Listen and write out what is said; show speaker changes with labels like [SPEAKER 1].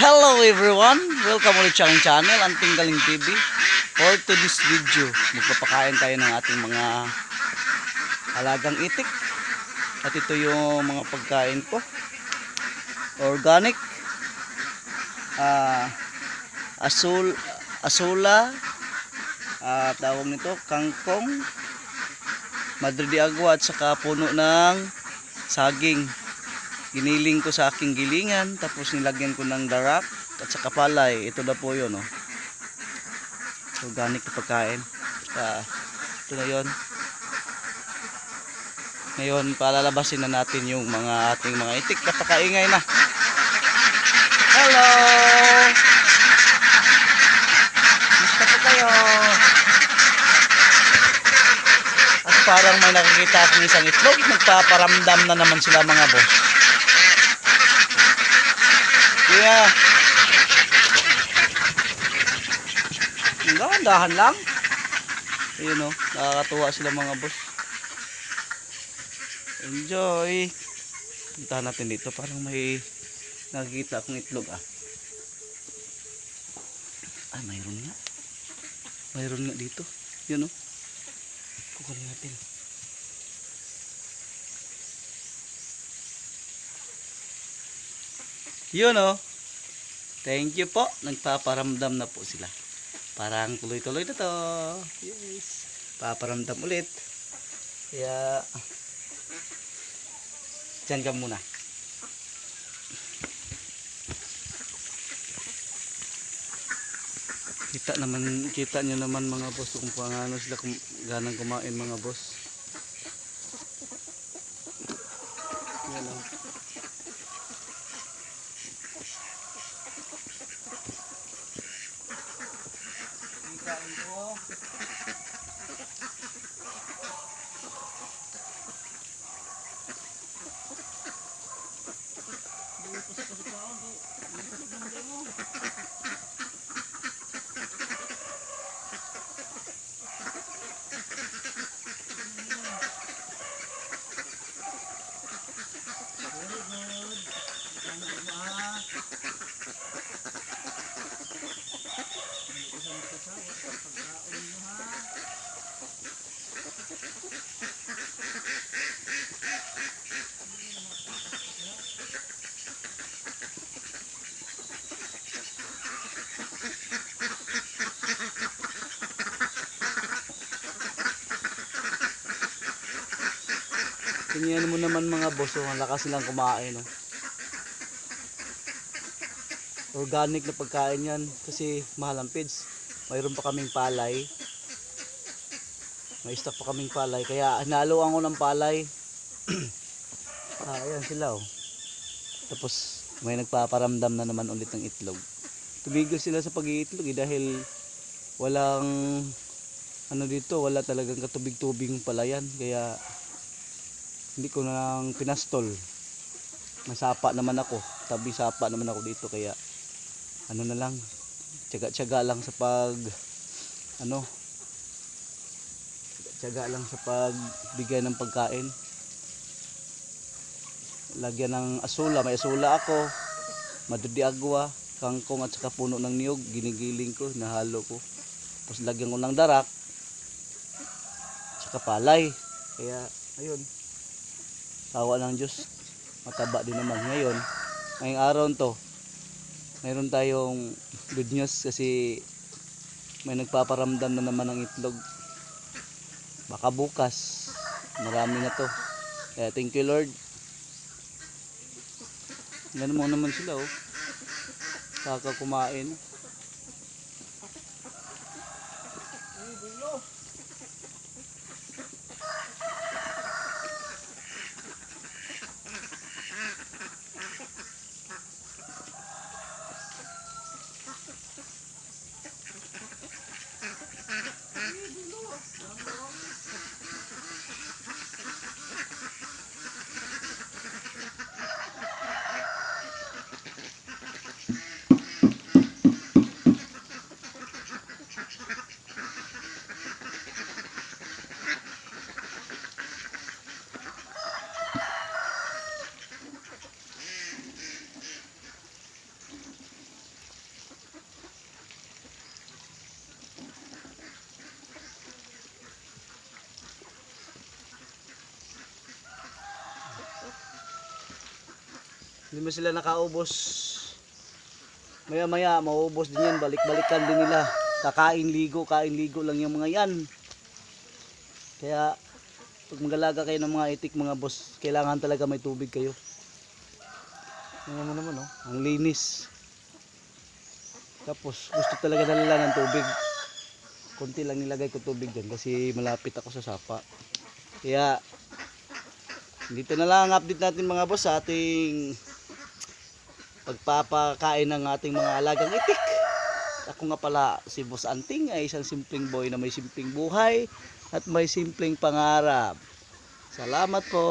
[SPEAKER 1] Hello everyone! Welcome ulit sa aking channel, Anting Galing TV. For today's video, magpapakain tayo ng ating mga alagang itik. At ito yung mga pagkain ko. Organic. ah asul, asula. ah tawag nito, kangkong. Agua at saka puno ng saging giniling ko sa aking gilingan tapos nilagyan ko ng darak at saka palay. Ito na po yun oh. organic na pagkain. Uh, ito na yun. Ngayon palalabasin na natin yung mga ating mga itik. Napakaingay na. Hello! Musta po kayo? At parang may nakikita akong isang itlog. Nagpaparamdam na naman sila mga boss kaya, yeah. dahan lang. Ayun o, nakakatuwa sila mga boss. Enjoy. Puntahan natin dito, parang may nakikita akong itlog ah. Ay, mayroon nga. Mayroon nga dito. Yun o. Kukunin natin. Yun oh. Thank you po. Nagpaparamdam na po sila. Parang tuloy-tuloy na to. Yes. Paparamdam ulit. Kaya Diyan ka muna. Kita naman, kita nyo naman mga boss kung paano sila kum, ganang kumain mga boss. Yan oh. Kain ko. Tingnan mo naman mga boss, oh, ang lakas nilang kumain. Oh. Organic na pagkain yan kasi mahal ang feeds. Mayroon pa kaming palay. May stock pa kaming palay kaya hinaluan ko ng palay. ah, ayan sila oh. Tapos may nagpaparamdam na naman ulit ng itlog. Tumigil sila sa pag-iitlog eh, dahil walang ano dito, wala talagang katubig-tubing palayan kaya hindi ko na lang pinastol. Masapa naman ako. Tabi sapa naman ako dito kaya ano na lang. Tiyaga-tiyaga lang sa pag ano tiyaga lang sa pagbigay ng pagkain. Lagyan ng asula. May asula ako. Madudi agwa kangkong at saka puno ng niyog. Ginigiling ko nahalo ko. Tapos lagyan ko ng darak saka palay. Kaya ayun tawa ng Diyos. Mataba din naman ngayon. Ngayong araw to mayroon tayong good news kasi may nagpaparamdam na naman ng itlog. Baka bukas marami na to. Kaya thank you Lord. Ganun mo naman sila oh. Kakakumain Hindi mo sila nakaubos. Maya maya, mauubos din yan. Balik-balikan din nila. Kakain ligo, kain ligo lang yung mga yan. Kaya, pag magalaga kayo ng mga itik mga boss, kailangan talaga may tubig kayo. Tingnan mo naman, oh. Ang linis. Tapos, gusto talaga nila ng tubig. Kunti lang nilagay ko tubig dyan kasi malapit ako sa sapa. Kaya, dito na lang ang update natin mga boss sa ating pagpapakain ng ating mga alagang itik. Ako nga pala si Boss Anting ay isang simpleng boy na may simpleng buhay at may simpleng pangarap. Salamat po.